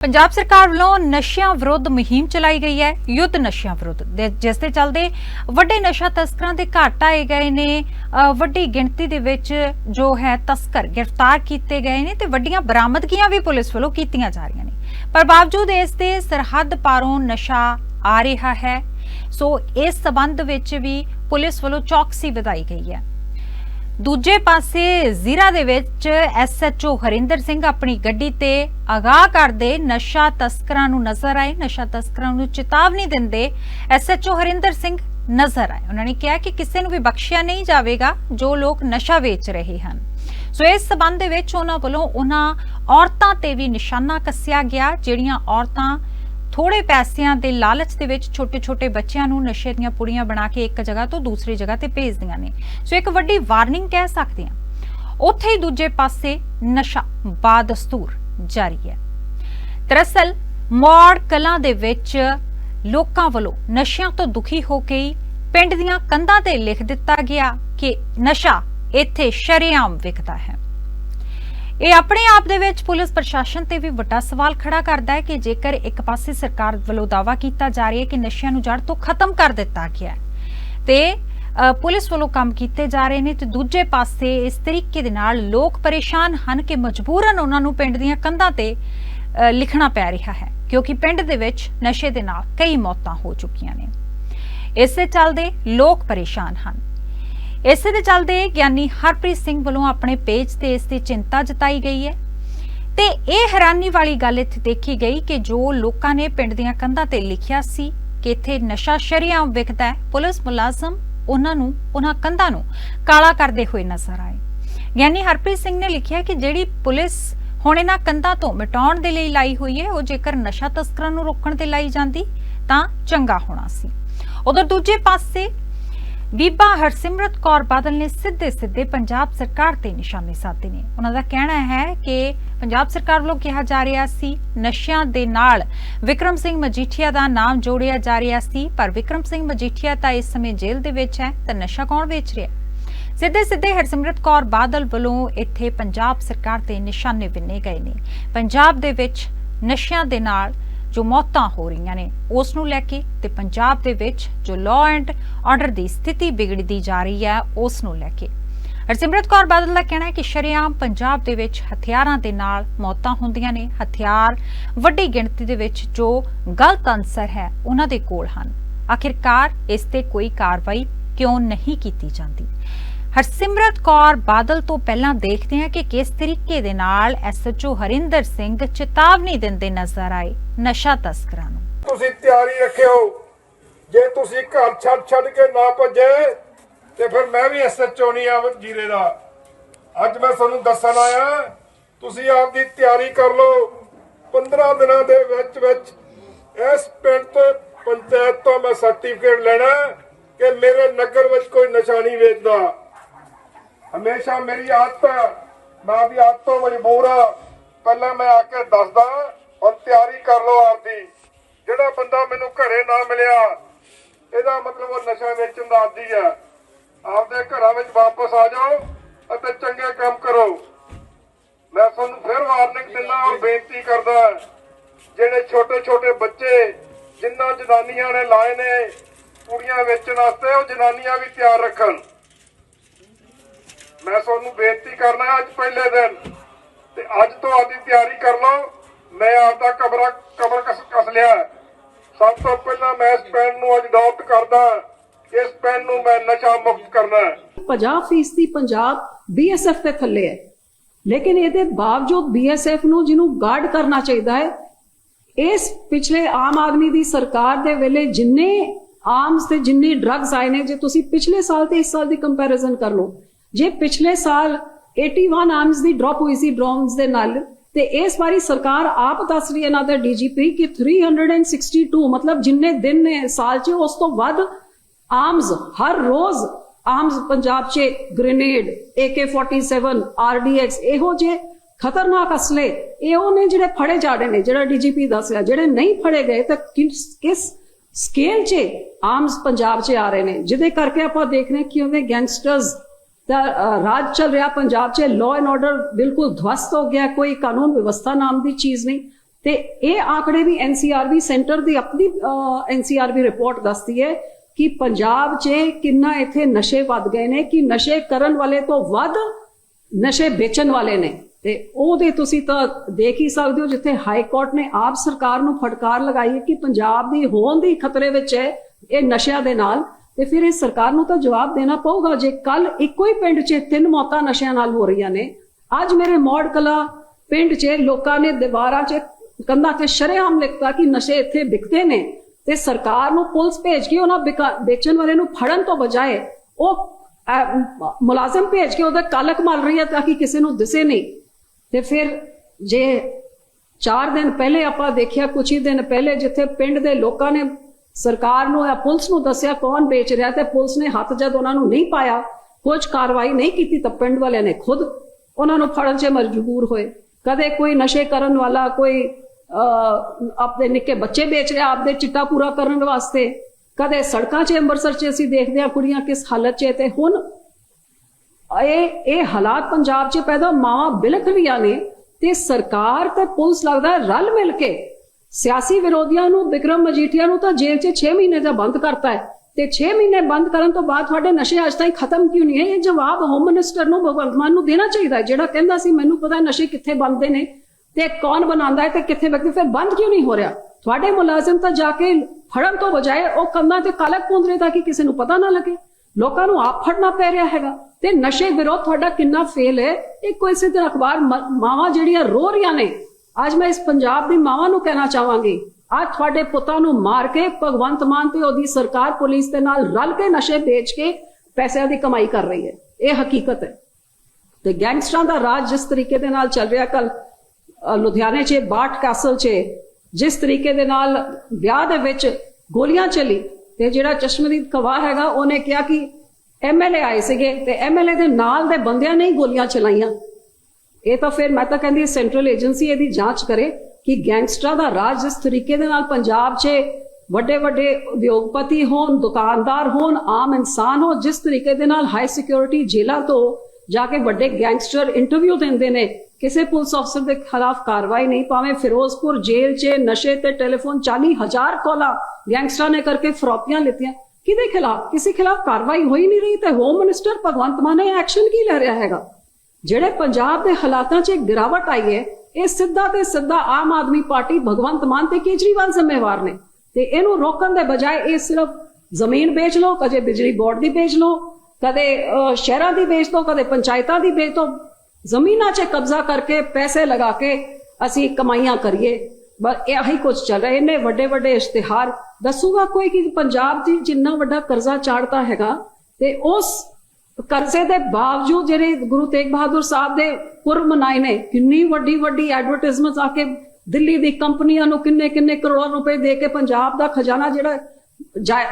ਪੰਜਾਬ ਸਰਕਾਰ ਵੱਲੋਂ ਨਸ਼ਿਆਂ ਵਿਰੁੱਧ ਮੁਹਿੰਮ ਚਲਾਈ ਗਈ ਹੈ, ਯੁੱਧ ਨਸ਼ਿਆਂ ਵਿਰੁੱਧ। ਜਿਸ ਦੇ ਚੱਲਦੇ ਵੱਡੇ ਨਸ਼ਾ ਤਸਕਰਾਂ ਦੇ ਘਾਟ ਆਏ ਗਏ ਨੇ। ਵੱਡੀ ਗਿਣਤੀ ਦੇ ਵਿੱਚ ਜੋ ਹੈ ਤਸਕਰ ਗ੍ਰਿਫਤਾਰ ਕੀਤੇ ਗਏ ਨੇ ਤੇ ਵੱਡੀਆਂ ਬਰਾਮਦਗੀਆਂ ਵੀ ਪੁਲਿਸ ਵੱਲੋਂ ਕੀਤੀਆਂ ਜਾ ਰਹੀਆਂ ਨੇ। ਪਰ ਬਾਵਜੂਦ ਇਸ ਦੇ ਸਰਹੱਦ ਪਾਰੋਂ ਨਸ਼ਾ ਆ ਰਿਹਾ ਹੈ, ਸੋ ਇਸ ਸਬੰਧ ਵਿੱਚ ਵੀ ਪੁਲਿਸ ਵੱਲੋਂ ਚੌਕਸੀ ਵਧਾਈ ਗਈ ਹੈ। ਦੂਜੇ ਪਾਸੇ ਜ਼ੀਰਾ ਦੇ ਵਿੱਚ ਐਸਐਚਓ ਹਰਿੰਦਰ ਸਿੰਘ ਆਪਣੀ ਗੱਡੀ ਤੇ ਅਗਾਹ ਕਰਦੇ ਨਸ਼ਾ ਤਸਕਰਾਂ ਨੂੰ ਨਜ਼ਰ ਆਏ, ਨਸ਼ਾ ਤਸਕਰਾਂ ਨੂੰ ਚੇਤਾਵਨੀ ਦਿੰਦੇ ਐਸਐਚਓ ਹਰਿੰਦਰ ਸਿੰਘ ਨਜ਼ਰ ਆਏ। ਉਹਨਾਂ ਨੇ ਕਿਹਾ ਕਿ ਕਿਸੇ ਨੂੰ ਵੀ ਬਖਸ਼ਿਆ ਨਹੀਂ ਜਾਵੇਗਾ, ਜੋ ਲੋਕ ਨਸ਼ਾ ਵੇਚ ਰਹੇ ਹਨ। ਸੋ ਇਸ ਸਬੰਧ ਦੇ ਵਿੱਚ ਉਹਨਾਂ ਵੱਲੋਂ ਉਹਨਾਂ ਔਰਤਾਂ ਤੇ ਵੀ ਨਿਸ਼ਾਨਾ ਕੱਸਿਆ ਗਿਆ, ਜਿਹੜੀਆਂ ਔਰਤਾਂ ਥੋੜੇ ਪੈਸਿਆਂ ਦੇ ਲਾਲਚ ਦੇ ਵਿੱਚ ਛੋਟੇ-ਛੋਟੇ ਬੱਚਿਆਂ ਨੂੰ ਨਸ਼ੇ ਦੀਆਂ ਪੁੜੀਆਂ ਬਣਾ ਕੇ ਇੱਕ ਜਗ੍ਹਾ ਤੋਂ ਦੂਸਰੀ ਜਗ੍ਹਾ ਤੇ ਭੇਜਦੀਆਂ ਨੇ। ਸੋ ਇੱਕ ਵੱਡੀ ਵਾਰਨਿੰਗ ਕਹਿ ਸਕਦੇ ਹਾਂ। ਉੱਥੇ ਹੀ ਦੂਜੇ ਪਾਸੇ ਨਸ਼ਾ ਬਾਦਸਤੂਰ ਜਾਰੀ ਹੈ। ਦਰਅਸਲ, ਮੌੜ ਕਲਾਂ ਦੇ ਵਿੱਚ ਲੋਕਾਂ ਵੱਲੋਂ ਨਸ਼ਿਆਂ ਤੋਂ ਦੁਖੀ ਹੋ ਕੇ ਪਿੰਡ ਦੀਆਂ ਕੰਧਾਂ ਤੇ ਲਿਖ ਦਿੱਤਾ ਗਿਆ ਕਿ ਨਸ਼ਾ ਇੱਥੇ ਸ਼ਰੇਆਮ ਵਿਕਦਾ ਹੈ। ਇਹ ਆਪਣੇ ਆਪ ਦੇ ਵਿੱਚ ਪੁਲਿਸ ਪ੍ਰਸ਼ਾਸਨ ਤੇ ਵੀ ਵੱਡਾ ਸਵਾਲ ਖੜਾ ਕਰਦਾ ਹੈ ਕਿ ਜੇਕਰ ਇੱਕ ਪਾਸੇ ਸਰਕਾਰ ਵੱਲੋਂ ਦਾਅਵਾ ਕੀਤਾ ਜਾ ਰਿਹਾ ਹੈ ਕਿ ਨਸ਼ਿਆਂ ਨੂੰ ਜੜ ਤੋਂ ਖਤਮ ਕਰ ਦਿੱਤਾ ਗਿਆ ਹੈ, ਤੇ ਪੁਲਿਸ ਵੱਲੋਂ ਕੰਮ ਕੀਤੇ ਜਾ ਰਹੇ ਨੇ ਤੇ ਦੂਜੇ ਪਾਸੇ ਇਸ ਤਰੀਕੇ ਦੇ ਨਾਲ ਲੋਕ ਪਰੇਸ਼ਾਨ ਹਨ ਕਿ ਮਜਬੂਰਨ ਉਹਨਾਂ ਨੂੰ ਪਿੰਡ ਦੀਆਂ ਕੰਧਾਂ ਤੇ ਲਿਖਣਾ ਪੈ ਰਿਹਾ ਹੈ, ਕਿਉਂਕਿ ਪਿੰਡ ਦੇ ਵਿੱਚ ਨਸ਼ੇ ਦੇ ਨਾਲ ਕਈ ਮੌਤਾਂ ਹੋ ਚੁੱਕੀਆਂ ਨੇ। ਇਸੇ ਚੱਲਦੇ ਲੋਕ ਪਰੇਸ਼ਾਨ ਹਨ। ਇਸੇ ਦੇ ਚੱਲਦੇ ਗਿਆਨੀ ਹਰਪ੍ਰੀਤ ਸਿੰਘ ਵੱਲੋਂ ਆਪਣੇ ਪੇਜ ਤੇ ਇਸ ਦੀ ਚਿੰਤਾ ਜਤਾਈ ਗਈ ਹੈ। ਤੇ ਇਹ ਹੈਰਾਨੀ ਵਾਲੀ ਗੱਲ ਇੱਥੇ ਦੇਖੀ ਗਈ ਕਿ ਜੋ ਲੋਕਾਂ ਨੇ ਪਿੰਡ ਦੀਆਂ ਕੰਧਾਂ ਤੇ ਲਿਖਿਆ ਸੀ ਕਿ ਇੱਥੇ ਨਸ਼ਾ ਸ਼ਰੇਆਮ ਵਿਕਦਾ ਹੈ, ਪੁਲਿਸ ਮੁਲਾਜ਼ਮ ਉਹਨਾਂ ਨੂੰ, ਉਹਨਾਂ ਕੰਧਾਂ ਨੂੰ ਕਾਲਾ ਕਰਦੇ ਹੋਏ ਨਜ਼ਰ ਆਏ। ਗਿਆਨੀ ਹਰਪ੍ਰੀਤ ਸਿੰਘ ਨੇ ਲਿਖਿਆ ਕਿ ਜਿਹੜੀ ਪੁਲਿਸ ਹੁਣ ਇਹਨਾਂ ਕੰਧਾਂ ਤੋਂ ਮਿਟਾਉਣ ਦੇ ਲਈ ਲਾਈ ਹੋਈ ਹੈ, ਉਹ ਜੇਕਰ ਨਸ਼ਾ ਤਸਕਰਾਂ ਨੂੰ ਰੋਕਣ ਤੇ ਲਾਈ ਜਾਂਦੀ ਤਾਂ ਚੰਗਾ ਹੋਣਾ ਸੀ। ਉਧਰ ਦੂਜੇ ਪਾਸੇ ਬੀਬਾ ਹਰਸਿਮਰਤ ਕੌਰ ਬਾਦਲ ਨੇ ਸਿੱਧੇ ਸਿੱਧੇ ਪੰਜਾਬ ਸਰਕਾਰ ਤੇ ਨਿਸ਼ਾਨੇ ਸਾਧੇ ਨੇ। ਉਹਨਾਂ ਦਾ ਕਹਿਣਾ ਹੈ ਕਿ ਪੰਜਾਬ ਸਰਕਾਰ ਵੱਲੋਂ ਕਿਹਾ ਜਾ ਰਿਹਾ ਸੀ, ਨਸ਼ਿਆਂ ਦੇ ਨਾਲ ਵਿਕਰਮ ਸਿੰਘ ਮਜੀਠੀਆ ਦਾ ਨਾਮ ਜੋੜਿਆ ਜਾ ਰਿਹਾ ਸੀ, ਪਰ ਵਿਕਰਮ ਸਿੰਘ ਮਜੀਠੀਆ ਤਾਂ ਇਸ ਸਮੇਂ ਜੇਲ੍ਹ ਦੇ ਵਿੱਚ ਹੈ, ਤਾਂ ਨਸ਼ਾ ਕੌਣ ਵੇਚ ਰਿਹਾ? ਸਿੱਧੇ ਸਿੱਧੇ ਹਰਸਿਮਰਤ ਕੌਰ ਬਾਦਲ ਵੱਲੋਂ ਇੱਥੇ ਪੰਜਾਬ ਸਰਕਾਰ ਤੇ ਨਿਸ਼ਾਨੇ ਵਿੰਨੇ ਗਏ ਨੇ। ਪੰਜਾਬ ਦੇ ਵਿੱਚ ਨਸ਼ਿਆਂ ਦੇ ਨਾਲ ਜੋ ਮੌਤਾਂ ਹੋ ਰਹੀਆਂ ਨੇ, ਉਸ ਨੂੰ ਲੈ ਕੇ ਤੇ ਪੰਜਾਬ ਦੇ ਵਿੱਚ ਜੋ ਲਾਅ ਐਂਡ ਆਰਡਰ ਦੀ ਸਥਿਤੀ ਵਿਗੜਦੀ ਜਾ ਰਹੀ ਹੈ, ਉਸ ਨੂੰ ਲੈ ਕੇ। ਹਰਸਿਮਰਤ ਕੌਰ ਬਾਦਲ ਦਾ ਕਹਿਣਾ ਹੈ ਕਿ ਸ਼ਰੇਆਮ ਪੰਜਾਬ ਦੇ ਵਿੱਚ ਹਥਿਆਰਾਂ ਦੇ ਨਾਲ ਮੌਤਾਂ ਹੁੰਦੀਆਂ ਨੇ। ਹਥਿਆਰ ਵੱਡੀ ਗਿਣਤੀ ਦੇ ਵਿੱਚ ਜੋ ਗਲਤ ਅਨਸਰ ਹੈ, ਉਹਨਾਂ ਦੇ ਕੋਲ ਹਨ। ਆਖਿਰਕਾਰ ਇਸ ਤੇ ਕੋਈ ਕਾਰਵਾਈ ਕਿਉਂ ਨਹੀਂ ਕੀਤੀ ਜਾਂਦੀ? ਹਰਸਿਮਰਤ ਕੌਰ ਬਾਦਲ ਤੋਂ ਪਹਿਲਾਂ ਦੇਖਦੇ ਹਾਂ ਕਿ ਕਿਸ ਤਰੀਕੇ ਦੇ ਨਾਲ ਐਸਐਚਓ ਹਰਿੰਦਰ ਸਿੰਘ ਚੇਤਾਵਨੀ ਦਿੰਦੇ ਨਜ਼ਰ ਆਏ ਨਸ਼ਾ ਤਸਕਰਾਂ ਨੂੰ। ਤੁਸੀਂ ਤਿਆਰੀ ਰੱਖਿਓ। ਜੇ ਤੁਸੀਂ ਘਰ ਛੱਡ ਛੱਡ ਕੇ ਨਾ ਭੱਜੇ, ਤੇ ਫਿਰ ਮੈਂ ਵੀ ਐਸਐਚਓ ਨਹੀਂ ਆ ਜੀਰੇ ਦਾ। ਅੱਜ ਮੈਂ ਤੁਹਾਨੂੰ ਦੱਸਣ ਆਇਆ, ਤੁਸੀਂ ਆਪਦੀ ਤਿਆਰੀ ਕਰ ਲਓ। 15 ਦਿਨਾਂ ਦੇ ਵਿੱਚ ਵਿੱਚ ਇਸ ਪਿੰਡ ਤੋਂ ਪੰਚਾਇਤ ਤੋਂ ਮੈਂ ਸਰਟੀਫਿਕੇਟ ਲੈਣਾ ਕਿ ਮੇਰੇ ਨਗਰ ਵਿੱਚ ਕੋਈ ਨਸ਼ਾ ਨਹੀਂ ਵੇਚਦਾ। ਹਮੇਸ਼ਾ ਮੇਰੀ ਆਦਤ ਹੈ। ਮੈਂ ਵੀ ਆਦਤ ਤੋਂ ਮਜਬੂਰ ਪਹਿਲਾਂ ਮੈਂ ਆ ਕੇ ਦੱਸਦਾ ਔਰ ਤਿਆਰੀ ਕਰ ਲਓ ਆਪਦੀ। ਜਿਹੜਾ ਬੰਦਾ ਮੈਨੂੰ ਘਰੇ ਨਾ ਮਿਲਿਆ, ਇਹਦਾ ਮਤਲਬ ਉਹ ਨਸ਼ਾ ਵੇਚਣ ਦਾ ਆਦੀ ਹੈ। ਆਪਦੇ ਘਰਾਂ ਵਿੱਚ ਵਾਪਸ ਆ ਜਾਓ ਅਤੇ ਚੰਗੇ ਕੰਮ ਕਰੋ। ਮੈਂ ਤੁਹਾਨੂੰ ਫਿਰ ਵਾਰਨਿੰਗ ਦਿੰਦਾ ਔਰ ਬੇਨਤੀ ਕਰਦਾ ਜਿਹੜੇ ਛੋਟੇ ਛੋਟੇ ਬੱਚੇ ਜਿਨ੍ਹਾਂ ਜਨਾਨੀਆਂ ਨੇ ਲਾਏ ਨੇ, ਕੁੜੀਆਂ ਵੇਚਣ ਵਾਸਤੇ, ਉਹ ਜਨਾਨੀਆਂ ਵੀ ਤਿਆਰ ਰੱਖਣ। ਮੈਂ ਤੁਹਾਨੂੰ ਬੇਨਤੀ ਕਰਨਾ ਹੈ ਅੱਜ ਪਹਿਲੇ ਦਿਨ। ਤੇ ਅੱਜ ਤੋਂ ਆਦੀ ਤਿਆਰੀ ਕਰ ਲਓ। ਮੈਂ ਆਪਦਾ ਕਮਰਾ, ਕਮਰ ਕਸ ਲਿਆ ਸਭ ਤੋਂ ਪਹਿਲਾਂ ਮੈਂ ਇਸ ਪੈਨ ਨੂੰ ਅਡਾਪਟ ਕਰਦਾ ਇਸ ਪੈਨ ਨੂੰ ਮੈਂ ਨਸ਼ਾ ਮੁਕਤ ਕਰਨਾ ਹੈ। 50% ਪੰਜਾਬ ਬੀਐਸਐਫ ਦੇ ਥੱਲੇ ਹੈ। ਲੇਕਿਨ ਇਹਦੇ ਬਾਵਜੂਦ ਬੀਐਸਐਫ ਨੂੰ ਜਿਹਨੂੰ ਗਾਰਡ ਕਰਨਾ ਚਾਹੀਦਾ ਹੈ, ਇਸ ਪਿਛਲੇ ਆਮ ਆਦਮੀ ਦੀ ਸਰਕਾਰ ਦੇ ਵੇਲੇ ਜਿੰਨੇ ਆਰਮਸ ਤੇ ਜਿੰਨੇ ਡਰੱਗਸ ਆਏ ਨੇ, ਜੇ ਤੁਸੀਂ ਪਿਛਲੇ ਸਾਲ ਤੇ ਇਸ ਸਾਲ ਦੀ ਕੰਪੈਰੀਜ਼ਨ ਕਰ ਲਓ ਜੇ ਪਿਛਲੇ ਸਾਲ 81 ਆਰਮਸ ਦੀ ਡ੍ਰੌਪ ਹੋਈ ਸੀ ਡਰੋਨਸ ਦੇ ਨਾਲ, ਤੇ ਇਸ ਵਾਰੀ ਸਰਕਾਰ ਆਪ ਦੱਸ ਰਹੀ ਹੈ ਨਾ ਦਾ ਡੀਜੀਪੀ ਕਿ 362 ਮਤਲਬ ਜਿੰਨੇ ਦਿਨ ਨੇ ਸਾਲ 'ਚ, ਉਸ ਤੋਂ ਵੱਧ ਆਰਮਸ ਹਰ ਰੋਜ਼ ਆਰਮਸ ਪੰਜਾਬ 'ਚ ਗ੍ਰੇਨੇਡ AK47 RDX ਇਹੋ ਜੇ ਖਤਰਨਾਕ ਅਸਲੇ, ਇਹੋ ਨੇ ਜਿਹੜੇ ਫੜੇ ਜਾ ਰਹੇ ਨੇ, ਜਿਹੜਾ ਡੀਜੀਪੀ ਦੱਸ ਰਿਹਾ, ਜਿਹੜੇ ਨਹੀਂ ਫੜੇ ਗਏ, ਤਾਂ ਕਿਸ ਸਕੇਲ 'ਚ ਆਰਮਸ ਪੰਜਾਬ 'ਚ ਆ ਰਹੇ ਨੇ? ਜਿਹਦੇ ਕਰਕੇ ਆਪਾਂ ਦੇਖ ਰਹੇ ਹਾਂ ਕਿ ਉਹਦੇ ਗੈਂਗਸਟਰਸ ਦਾ ਰਾਜ ਚੱਲ ਰਿਹਾ, ਪੰਜਾਬ 'ਚ ਲਾਅ ਐਂਡ ਆਰਡਰ ਬਿਲਕੁਲ ਧਵਸਤ ਹੋ ਗਿਆ, ਕੋਈ ਕਾਨੂੰਨ ਵਿਵਸਥਾ ਨਾਮ ਦੀ ਚੀਜ਼ ਨਹੀਂ। ਤੇ ਇਹ ਆંકੜੇ ਵੀ ਐਨਸੀਆਰਬੀ ਸੈਂਟਰ ਦੀ ਆਪਣੀ ਐਨਸੀਆਰਬੀ ਰਿਪੋਰਟ ਦੱਸਦੀ ਹੈ ਕਿ ਪੰਜਾਬ 'ਚ ਕਿੰਨਾ ਇੱਥੇ ਨਸ਼ੇ ਵੱਧ ਗਏ ਨੇ, ਕਿ ਨਸ਼ੇ ਕਰਨ ਵਾਲੇ ਤੋਂ ਵੱਧ ਨਸ਼ੇ ਵੇਚਣ ਵਾਲੇ ਨੇ। ਤੇ ਉਹਦੇ ਤੁਸੀਂ ਤਾਂ ਦੇਖ ਹੀ ਸਕਦੇ ਹੋ, ਜਿੱਥੇ ਹਾਈ ਕੋਰਟ ਨੇ ਆਪ ਸਰਕਾਰ ਨੂੰ ਫਟਕਾਰ ਲਗਾਈ ਹੈ ਕਿ ਪੰਜਾਬ ਦੀ ਹੋਂਦ ਹੀ ਖਤਰੇ ਵਿੱਚ ਹੈ, ਇਹ ਨਸ਼ਿਆਂ ਦੇ ਨਾਲ। ਤੇ ਫਿਰ ਇਹ ਸਰਕਾਰ ਨੂੰ ਤਾਂ ਜਵਾਬ ਦੇਣਾ ਪਊਗਾ ਜੇ ਕੱਲ ਇੱਕੋ ਹੀ ਪਿੰਡ 'ਚ ਤਿੰਨ ਮੌਤਾਂ ਨਸ਼ਿਆਂ ਨਾਲ ਹੋ ਰਹੀਆਂ ਨੇ। ਅੱਜ ਮੇਰੇ ਮੌੜ ਕਲਾ ਪਿੰਡ 'ਚ ਲੋਕਾਂ ਨੇ ਦੀਵਾਰਾਂ 'ਚ ਕੰਧਾਂ ਤੇ ਸ਼ਰੇਆਮ ਲਿਖਤਾ ਕਿ ਨਸ਼ੇ ਇੱਥੇ ਵਿਕਦੇ ਨੇ ਤੇ ਸਰਕਾਰ ਨੂੰ ਪੁਲਿਸ ਭੇਜ ਕੇ ਉਹਨਾਂ ਵਿਕਾ- ਵੇਚਣ ਵਾਲੇ ਨੂੰ ਫੜਨ ਤੋਂ ਬਜਾਏ ਉਹ ਮੁਲਾਜ਼ਮ ਭੇਜ ਕੇ ਉਹਦਾ ਕਾਲਕ ਮਲ ਰਹੀ ਹੈ ਤਾਂ ਕਿ ਕਿਸੇ ਨੂੰ ਦਿਸੇ ਨਹੀਂ। ਤੇ ਫਿਰ ਜੇ 4 ਦਿਨ ਪਹਿਲੇ ਆਪਾਂ ਦੇਖਿਆ ਕੁਝ ਹੀ ਦਿਨ ਪਹਿਲੇ ਜਿੱਥੇ ਪਿੰਡ ਦੇ ਲੋਕਾਂ ਨੇ ਸਰਕਾਰ ਨੂੰ ਜਾਂ ਪੁਲਿਸ ਨੂੰ ਦੱਸਿਆ ਕੌਣ ਵੇਚ ਰਿਹਾ ਤੇ ਪੁਲਿਸ ਨੇ ਹੱਥ ਜਦ ਉਹਨਾਂ ਨੂੰ ਨਹੀਂ ਪਾਇਆ, ਕੁਝ ਕਾਰਵਾਈ ਨਹੀਂ ਕੀਤੀ ਤਾਂ ਪਿੰਡ ਵਾਲਿਆਂ ਨੇ ਖੁਦ ਉਹਨਾਂ ਨੂੰ ਫੜਨ 'ਚ ਮਜਬੂਰ ਹੋਏ। ਕਦੇ ਕੋਈ ਨਸ਼ੇ ਕਰਨ ਵਾਲਾ ਕੋਈ ਆਪਣੇ ਨਿੱਕੇ ਬੱਚੇ ਵੇਚ ਰਿਹਾ, ਆਪਦੇ ਚਿੱਟਾ ਪੂਰਾ ਕਰਨ ਵਾਸਤੇ। ਕਦੇ ਸੜਕਾਂ 'ਚ ਅੰਮ੍ਰਿਤਸਰ 'ਚ ਅਸੀਂ ਦੇਖਦੇ ਹਾਂ ਕੁੜੀਆਂ ਕਿਸ ਹਾਲਤ 'ਚ ਤੇ ਹੁਣ ਇਹ ਇਹ ਹਾਲਾਤ ਪੰਜਾਬ 'ਚ ਪੈਦਾ ਮਾਵਾਂ ਬਿਲਕ ਰਹੀਆਂ ਨੇ ਤੇ ਸਰਕਾਰ ਤੇ ਪੁਲਿਸ ਲੱਗਦਾ ਰਲ ਮਿਲ ਕੇ ਸਿਆਸੀ ਵਿਰੋਧੀਆਂ ਨੂੰ, ਵਿਕਰਮ ਮਜੀਠੀਆ ਨੂੰ ਤਾਂ ਜੇਲ੍ਹ 'ਚ 6 ਮਹੀਨੇ ਦਾ ਬੰਦ ਕਰਤਾ ਹੈ। ਤੇ 6 ਮਹੀਨੇ ਬੰਦ ਕਰਨ ਤੋਂ ਬਾਅਦ ਤੁਹਾਡੇ ਨਸ਼ੇ ਅੱਜ ਤਾਈਂ ਖਤਮ ਕਿਉਂ ਨਹੀਂ ਹੈ ਇਹ ਜਵਾਬ ਹੋਮ ਮਿਨਿਸਟਰ ਨੂੰ ਭਗਵੰਤ ਮਾਨ ਨੂੰ ਦੇਣਾ ਚਾਹੀਦਾ ਜਿਹੜਾ ਕਹਿੰਦਾ ਸੀ, ਮੈਨੂੰ ਪਤਾ ਨਸ਼ੇ ਕਿੱਥੇ ਬੰਦੇ ਨੇ ਤੇ ਕੌਣ ਬਣਾਉਂਦਾ ਹੈ ਤੇ ਕਿੱਥੇ ਵਿਕਦੇ ਫਿਰ ਬੰਦ ਕਿਉਂ ਨਹੀਂ ਹੋ ਰਿਹਾ? ਤੁਹਾਡੇ ਮੁਲਾਜ਼ਮ ਤਾਂ ਜਾ ਕੇ ਫੜਨ ਤੋਂ ਬਜਾਏ ਉਹ ਕੰਨਾਂ ਤੇ ਕਾਲਕ ਪੁੰਦ ਤਾਂ ਕਿ ਕਿਸੇ ਨੂੰ ਪਤਾ ਨਾ ਲੱਗੇ। ਲੋਕਾਂ ਨੂੰ ਆਪ ਫੜਨਾ ਪੈ ਰਿਹਾ ਹੈਗਾ। ਤੇ ਨਸ਼ੇ ਵਿਰੋਧ ਤੁਹਾਡਾ ਕਿੰਨਾ ਫੇਲ ਹੈ? ਇਹ ਕੋਈ ਸਿੱਧਾ ਅਖਬਾਰ ਮ- ਮਾਵਾਂ ਜਿਹੜੀਆਂ ਰੋ ਰਹੀਆਂ ਨੇ ਅੱਜ ਮੈਂ ਇਸ ਪੰਜਾਬ ਦੀ ਮਾਵਾਂ ਨੂੰ ਕਹਿਣਾ ਚਾਹਾਂਗੀ। ਅੱਜ ਤੁਹਾਡੇ ਪੁੱਤਾਂ ਨੂੰ ਮਾਰ ਕੇ ਭਗਵੰਤ ਮਾਨ ਤੇ ਉਹਦੀ ਸਰਕਾਰ ਪੁਲਿਸ ਦੇ ਨਾਲ ਰਲ ਕੇ ਨਸ਼ੇ ਵੇਚ ਕੇ ਪੈਸਿਆਂ ਦੀ ਕਮਾਈ ਕਰ ਰਹੀ ਹੈ। ਇਹ ਹਕੀਕਤ ਹੈ। ਤੇ ਗੈਂਗਸਟਰਾਂ ਦਾ ਰਾਜ ਜਿਸ ਤਰੀਕੇ ਦੇ ਨਾਲ ਚੱਲ ਰਿਹਾ ਕੱਲ ਲੁਧਿਆਣੇ 'ਚ ਬਾਟ ਕੈਸਲ 'ਚ, ਜਿਸ ਤਰੀਕੇ ਦੇ ਨਾਲ ਵਿਆਹ ਦੇ ਵਿੱਚ ਗੋਲੀਆਂ ਚੱਲੀ ਤੇ ਜਿਹੜਾ ਚਸ਼ਮਦੀਦ ਗਵਾਹ ਹੈਗਾ, ਉਹਨੇ ਕਿਹਾ ਕਿ ਐਮਐਲਏ ਆਏ ਸੀਗੇ ਤੇ ਐਮਐਲਏ ਦੇ ਨਾਲ ਦੇ ਬੰਦਿਆਂ ਨੇ ਹੀ ਗੋਲੀਆਂ ਚਲਾਈਆਂ। ਇਹ ਤਾਂ ਫਿਰ ਮੈਂ ਤਾਂ ਕਹਿੰਦੀ ਸੈਂਟਰਲ ਏਜੰਸੀ ਇਹਦੀ ਜਾਂਚ ਕਰੇ ਕਿ ਗੈਂਗਸਟਰਾਂ ਦਾ ਰਾਜ ਜਿਸ ਤਰੀਕੇ ਦੇ ਨਾਲ ਪੰਜਾਬ 'ਚ ਵੱਡੇ ਵੱਡੇ ਉਦਯੋਗਪਤੀ ਹੋਣ, ਦੁਕਾਨਦਾਰ ਹੋਣ, ਆਮ ਇਨਸਾਨ ਹੋ ਜਿਸ ਤਰੀਕੇ ਦੇ ਨਾਲ ਹਾਈ ਸਿਕਿਉਰਿਟੀ ਜੇਲ੍ਹਾਂ ਤੋਂ ਜਾ ਕੇ ਵੱਡੇ ਗੈਂਗਸਟਰ ਇੰਟਰਵਿਊ ਦਿੰਦੇ ਨੇ, ਕਿਸੇ ਪੁਲਿਸ ਅਫਸਰ ਦੇ ਖਿਲਾਫ ਕਾਰਵਾਈ ਨਹੀਂ ਪਾਵੇਂ, ਫਿਰੋਜ਼ਪੁਰ ਜੇਲ੍ਹ 'ਚ ਨਸ਼ੇ ਤੇ ਟੈਲੀਫੋਨ 40000 ਕਾਲਾਂ ਗੈਂਗਸਟਰਾਂ ਨੇ ਕਰਕੇ ਫਰੋਤੀਆਂ ਲਿੱਤੀਆਂ। ਕਿਹਦੇ ਖਿਲਾਫ? ਕਿਸੇ ਖਿਲਾਫ ਕਾਰਵਾਈ ਹੋਈ ਨਹੀਂ ਰਹੀ ਤੇ ਹੋਮ ਮਿਨਿਸਟਰ ਭਗਵੰਤ ਮਾਨ ਨੇ ਐਕਸ਼ਨ ਕੀ ਲੈ ਰਿਹਾ ਹੈਗਾ? ਜਿਹੜੇ ਪੰਜਾਬ ਦੇ ਹਾਲਾਤਾਂ 'ਚ ਗਿਰਾਵਟ ਆਈ ਹੈ, ਇਹ ਸਿੱਧਾ ਤੇ ਸਿੱਧਾ ਆਮ ਆਦਮੀ ਪਾਰਟੀ ਭਗਵੰਤ ਮਾਨ ਤੇ ਕੇਜਰੀਵਾਲ ਜ਼ਿੰਮੇਵਾਰ ਨੇ। ਤੇ ਇਹਨੂੰ ਰੋਕਣ ਦੇ ਬਜਾਏ ਇਹ ਸਿਰਫ ਜ਼ਮੀਨ ਵੇਚ ਲਓ, ਕਦੇ ਬਿਜਲੀ ਬੋਰਡ ਦੀ ਵੇਚ ਲਓ, ਕਦੇ ਸ਼ਹਿਰਾਂ ਦੀ ਵੇਚ ਦੋ ਕਦੇ ਪੰਚਾਇਤਾਂ ਦੀ ਵੇਚ ਦੋ ਜ਼ਮੀਨਾਂ 'ਚ ਕਬਜ਼ਾ ਕਰਕੇ ਪੈਸੇ ਲਗਾ ਕੇ ਅਸੀਂ ਕਮਾਈਆਂ ਕਰੀਏ। ਬਸ ਇਹੀ ਕੁਝ ਚੱਲ ਰਿਹਾ ਇਹਨੇ ਵੱਡੇ ਵੱਡੇ ਇਸ਼ਤਿਹਾਰ। ਦੱਸੂਗਾ ਕੋਈ ਕਿ ਪੰਜਾਬ ਦੀ ਜਿੰਨਾ ਵੱਡਾ ਕਰਜ਼ਾ ਚਾੜਤਾ ਹੈਗਾ, ਤੇ ਉਸ ਕਰਜ਼ੇ ਦੇ ਬਾਵਜੂਦ ਜਿਹੜੇ ਗੁਰੂ ਤੇਗ ਬਹਾਦਰ ਸਾਹਿਬ ਦੇ ਪੁਰਬ ਮਨਾਏ ਨੇ, ਕਿੰਨੀ ਵੱਡੀ ਵੱਡੀ ਐਡਵਰਟਾਈਜ਼ਮੈਂਟਸ ਆ ਕੇ ਦਿੱਲੀ ਦੀ ਕੰਪਨੀਆਂ ਨੂੰ ਕਿੰਨੇ ਕਿੰਨੇ ਕਰੋੜਾਂ ਰੁਪਏ ਦੇ ਕੇ ਪੰਜਾਬ ਦਾ ਖਜ਼ਾਨਾ ਜਿਹੜਾ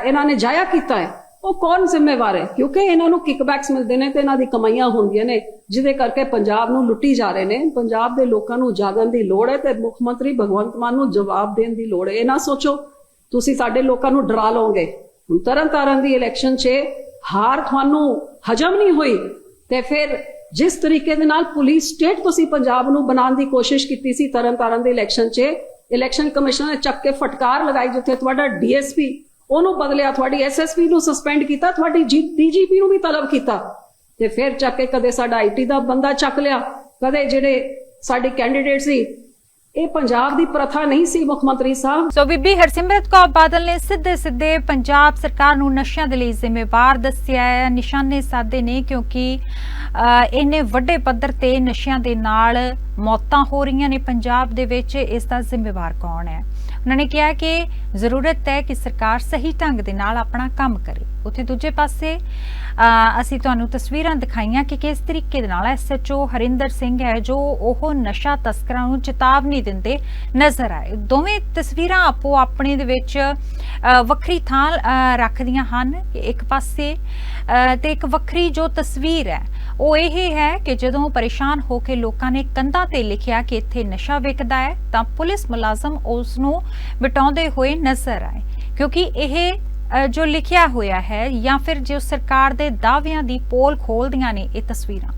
ਇਹਨਾਂ ਨੇ ਜਾਇਆ ਕੀਤਾ ਹੈ, ਉਹ ਕੌਣ ਜ਼ਿੰਮੇਵਾਰ ਹੈ? ਕਿਉਂਕਿ ਇਹਨਾਂ ਨੂੰ ਕਿਕਬੈਕਸ ਮਿਲਦੇ ਨੇ ਤੇ ਇਹਨਾਂ ਦੀ ਕਮਾਈਆਂ ਹੁੰਦੀਆਂ ਨੇ, ਜਿਹਦੇ ਕਰਕੇ ਪੰਜਾਬ ਨੂੰ ਲੁੱਟੀ ਜਾ ਰਹੇ ਨੇ, ਪੰਜਾਬ ਦੇ ਲੋਕਾਂ ਨੂੰ ਜਾਗਣ ਦੀ ਲੋੜ ਹੈ ਤੇ ਮੁੱਖ ਮੰਤਰੀ ਭਗਵੰਤ ਮਾਨ ਨੂੰ ਜਵਾਬ ਦੇਣ ਦੀ ਲੋੜ ਹੈ। ਇਹ ਨਾ ਸੋਚੋ, ਤੁਸੀਂ ਸਾਡੇ ਲੋਕਾਂ ਨੂੰ ਡਰਾ ਲਓਗੇ। ਹੁਣ ਤਰਨ ਤਾਰਨ ਦੀ ਇਲੈਕਸ਼ਨ 'ਚ ਹਾਰ ਤੁਹਾਨੂੰ ਹਜਮ ਨਹੀਂ ਹੋਈ ਤੇ ਫਿਰ ਜਿਸ ਤਰੀਕੇ ਦੇ ਨਾਲ ਪੁਲਿਸ ਸਟੇਟ ਤੁਸੀਂ ਪੰਜਾਬ ਨੂੰ ਬਣਾਉਣ ਦੀ ਕੋਸ਼ਿਸ਼ ਕੀਤੀ ਸੀ ਤਰਨ ਤਾਰਨ ਦੇ ਇਲੈਕਸ਼ਨ 'ਚ ਇਲੈਕਸ਼ਨ ਕਮਿਸ਼ਨ ਨੇ ਚੱਕ ਕੇ ਫਟਕਾਰ ਲਗਾਈ ਜਿੱਥੇ ਤੁਹਾਡਾ ਡੀਐਸਪੀ ਉਹਨੂੰ ਬਦਲਿਆ, ਤੁਹਾਡੀ ਐਸਐਸਪੀ ਨੂੰ ਸਸਪੈਂਡ ਕੀਤਾ, ਤੁਹਾਡੀ ਡੀਜੀਪੀ ਨੂੰ ਵੀ ਤਲਬ ਕੀਤਾ ਤੇ ਫਿਰ ਚੱਕ ਕੇ ਕਦੇ ਸਾਡਾ ਆਈਟੀ ਦਾ ਬੰਦਾ ਚੱਕ ਲਿਆ, ਕਦੇ ਜਿਹੜੇ ਸਾਡੇ ਕੈਂਡੀਡੇਟ ਸੀ ਇਹ ਪੰਜਾਬ ਦੀ ਪ੍ਰਥਾ ਨਹੀਂ ਸੀ ਮੁੱਖ ਮੰਤਰੀ ਸਾਹਿਬ। ਸੋ ਬੀਬੀ ਹਰਸਿਮਰਤ ਕੌਰ ਬਾਦਲ ਨੇ ਸਿੱਧੇ ਸਿੱਧੇ ਪੰਜਾਬ ਸਰਕਾਰ ਨੂੰ ਨਸ਼ਿਆਂ ਦੇ ਲਈ ਜ਼ਿੰਮੇਵਾਰ ਦੱਸਿਆ ਹੈ। ਨਿਸ਼ਾਨੇ ਸਾਧੇ ਨੇ ਕਿਉਂਕਿ ਅਹ, ਇੰਨੇ ਵੱਡੇ ਪੱਧਰ ਤੇ ਨਸ਼ਿਆਂ ਦੇ ਨਾਲ ਮੌਤਾਂ ਹੋ ਰਹੀਆਂ ਨੇ ਪੰਜਾਬ ਦੇ ਵਿੱਚ ਇਸ ਦਾ ਜ਼ਿੰਮੇਵਾਰ ਕੌਣ ਹੈ? ਉਹਨਾਂ ਨੇ ਕਿਹਾ ਕਿ ਜ਼ਰੂਰਤ ਹੈ ਕਿ ਸਰਕਾਰ ਸਹੀ ਢੰਗ ਦੇ ਨਾਲ ਆਪਣਾ ਕੰਮ ਕਰੇ। ਉੱਥੇ ਦੂਜੇ ਪਾਸੇ ਅਸੀਂ ਤੁਹਾਨੂੰ ਤਸਵੀਰਾਂ ਦਿਖਾਈਆਂ ਕਿ ਕਿਸ ਤਰੀਕੇ ਦੇ ਨਾਲ ਐਸਐਚਓ ਹਰਿੰਦਰ ਸਿੰਘ ਹੈ, ਜੋ ਉਹ ਨਸ਼ਾ ਤਸਕਰਾਂ ਨੂੰ ਚੇਤਾਵਨੀ ਦਿੰਦੇ ਨਜ਼ਰ ਆਏ। ਦੋਵੇਂ ਤਸਵੀਰਾਂ ਆਪੋ ਆਪਣੇ ਦੇ ਵਿੱਚ ਵੱਖਰੀ ਥਾਂ ਰੱਖਦੀਆਂ ਹਨ। ਕਿ ਇੱਕ ਪਾਸੇ ਤੇ ਇੱਕ ਵੱਖਰੀ ਜੋ ਤਸਵੀਰ ਹੈ, ਉਹ ਇਹ ਹੈ ਕਿ ਜਦੋਂ ਪਰੇਸ਼ਾਨ ਹੋ ਕੇ ਲੋਕਾਂ ਨੇ ਕੰਧਾਂ ਤੇ ਲਿਖਿਆ ਕਿ ਇੱਥੇ ਨਸ਼ਾ ਵਿਕਦਾ ਹੈ, ਤਾਂ ਪੁਲਿਸ ਮੁਲਾਜ਼ਮ ਉਸ ਨੂੰ ਮਿਟਾਉਂਦੇ ਹੋਏ ਨਜ਼ਰ ਆਏ। ਕਿਉਂਕਿ ਇਹ ਜੋ ਲਿਖਿਆ ਹੋਇਆ ਹੈ ਜਾਂ ਫਿਰ ਜੋ ਸਰਕਾਰ ਦੇ ਦਾਅਵਿਆਂ ਦੀ ਪੋਲ ਖੋਲਦੀਆਂ ਨੇ ਇਹ ਤਸਵੀਰਾਂ।